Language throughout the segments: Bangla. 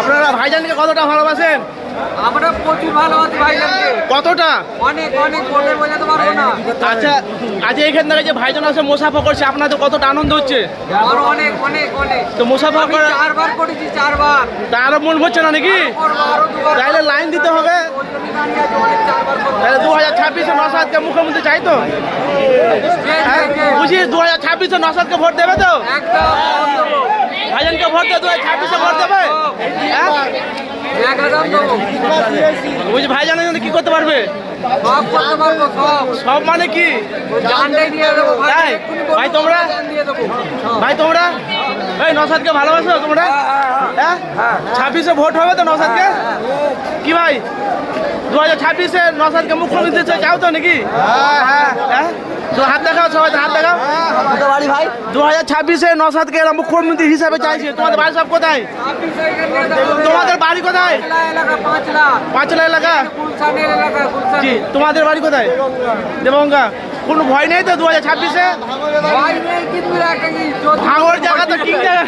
আপনারা ভাইজানকে কতটা ভালোবাসেন? আমরা প্রচুর ভালোবাসি ভাইজানকে। কতটা? অনেক অনেক বলে বোঝাতে পারব না। আচ্ছা আজ এইখান থেকে যে ভাইজান আছে মুসাফা করছে আপনাদের কতটা আনন্দ হচ্ছে? আমার অনেক অনেক অনেক। তো মুসাফা করা চারবার করেছি চারবার। তা আরও মন হচ্ছে না নাকি? তাহলে লাইন দিতে হবে। তাহলে দু হাজার ছাব্বিশে নসাদকে মুখ্যমন্ত্রী চাই তো? হ্যাঁ? বুঝি দু হাজার ছাব্বিশে নসাদকে ভোট দেবে তো? একদম। ভাইজানকে ভোট দে হাজার ছাব্বিশে ভোট দেবে? হ্যাঁ। বুঝি ভাইজানের জন্য কি করতে পারবে? সব মানে কি? ভাই তাই? ভাই তোমরা? ভাই তোমরা? এই নসাদকে ভালোবাসো তোমরা? হ্যাঁ? ছাব্বিশে ভোট হবে তো নসাদকে কি ভাই? দু হাজার ছাব্বিশে নসাদকে মুখ্যমন্ত্রী চাও তো নাকি? হ্যাঁ? তো হাত দেখাও সবাই হাত দেখাও। বাড়ি ভাই? দু হাজার ছাব্বিশে নসাদকে এরা মুখ্যমন্ত্রী হিসাবে চাইছে? তোমাদের বাড়ি সব কোথায়। তোমাদের বাড়ি কোথায়? পাঁচলা এলাকা। জি তোমাদের বাড়ি কোথায়? দেবঙ্গা কোনো ভয় নেই তো দু হাজার ছাব্বিশে? ভাঙর জায়গা তো ঠিক জায়গা।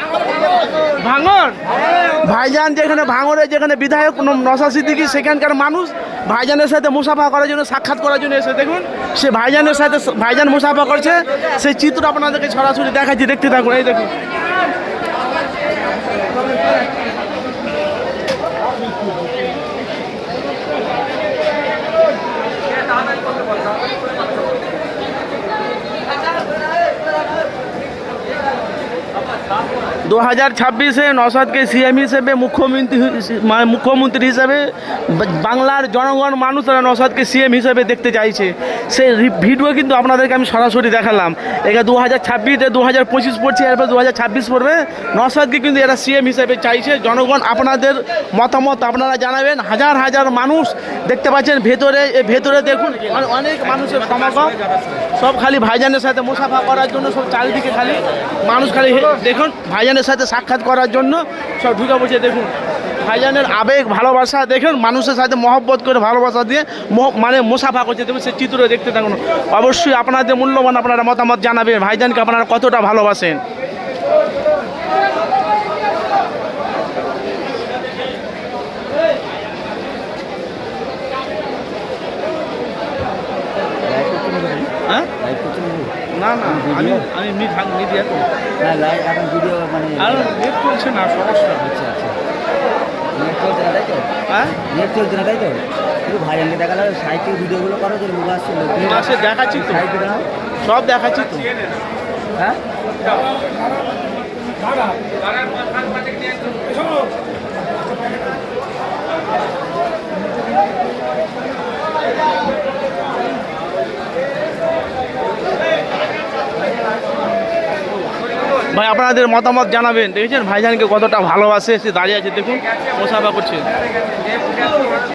ভাইজান যেখানে ভাঙরে, যেখানে বিধায়ক নসা সিদ্দিকি, সেখানকার মানুষ ভাইজানের সাথে মুসাফা করার জন্য, সাক্ষাৎ করার জন্য এসে দেখুন, সে ভাইজানের সাথে ভাইজান মুসাফা করছে। সেই চিত্র আপনাদেরকে সরাসরি দেখাচ্ছি, দেখতে থাকুন, এই দেখুন। দু হাজার ছাব্বিশে নসাদকে সিএম হিসেবে মুখ্যমন্ত্রী মানে মুখ্যমন্ত্রী হিসেবে বাংলার জনগণ মানুষ তারা নসাদকে সিএম হিসেবে দেখতে চাইছে। সেই ভিডিও কিন্তু আপনাদেরকে আমি সরাসরি দেখালাম। এটা দু হাজার ছাব্বিশে দু হাজার পঁচিশ পড়ছে, এরপর দু হাজার ছাব্বিশ পড়বে। নসাদকে কিন্তু এরা সিএম হিসেবে চাইছে। জনগণ আপনাদের মতামত আপনারা জানাবেন। হাজার হাজার মানুষ দেখতে পাচ্ছেন ভেতরে ভেতরে দেখুন অনে- অনেক মানুষের সমাগম। সব খালি ভাইজানের সাথে মুসাফা করার জন্য, সব চারিদিকে খালি মানুষ খালি দেখুন, ভাইজানের সাথে সাক্ষাৎ করার জন্য সব ঢুকে বসে দেখুন। ভাইজানের আবেগ, ভালোবাসা, দেখুন, মানুষের সাথে মহব্বত করে ভালোবাসা দিয়ে মানে মুসাফা করছে। দেখুন সে চিত্র দেখতে থাকুন। অবশ্যই আপনাদের মূল্যবান আপনারা মতামত জানাবেন ভাইজানকে আপনারা কতটা ভালোবাসেন? না না আমি আমি মিডিয়া তো। না লাইভ এখন ভিডিও মানে আর নেট চলছে না সমস্যা। আচ্ছা আচ্ছা। নেট চলছে না তাই তো? হ্যাঁ? নেট চলছে না তাই তো? শুধু ভাইরালকে দেখালে সাইকেল ভিডিওগুলো করো যে মুখ আসছে লোক আসে দেখাচ্ছি তো। সব দেখাচ্ছি তো। হ্যাঁ? আপনাদের মতামত জানাবেন। দেখেছেন? ভাইজানকে কতটা ভালোবাসে সে দাঁড়িয়ে আছে। দেখুন মোসাফা করছে।